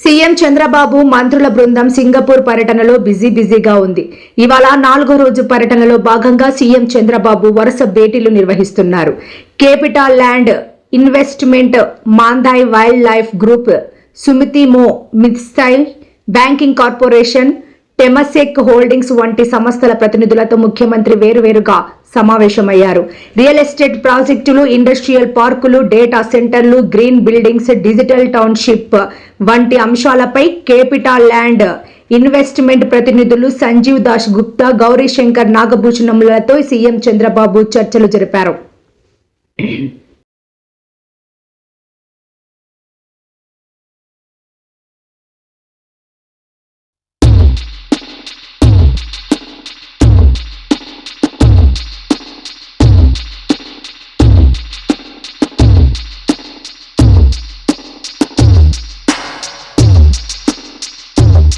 CM Chandrababu మంత్రుల బృందం Singapore పర్యటనలో బిజీ బిజీగా ఉంది. ఇవాళ నాలుగో రోజు పర్యటనలో భాగంగా సీఎం చంద్రబాబు వరుస భేటీలు నిర్వహిస్తున్నారు. Capital land investment Mandai wildlife group Sumitomo banking corporation టెమసెక్ holdings వంటి సంస్థల ప్రతినిధులతో ముఖ్యమంత్రి వేరువేరుగా సమావేశమయ్యారు. రియల్ ఎస్టేట్ ప్రాజెక్టులు ఇండస్ట్రియల్ పార్కులు డేటా సెంటర్లు గ్రీన్ బిల్డింగ్స్ డిజిటల్ టౌన్షిప్ వంటి అంశాలపై కేపిటల్ ల్యాండ్ ఇన్వెస్ట్మెంట్ ప్రతినిధులు సంజీవ్ దాస్ గుప్తా గౌరీ శంకర్ నాగభూషణములతో సీఎం చంద్రబాబు చర్చలు జరిపారు.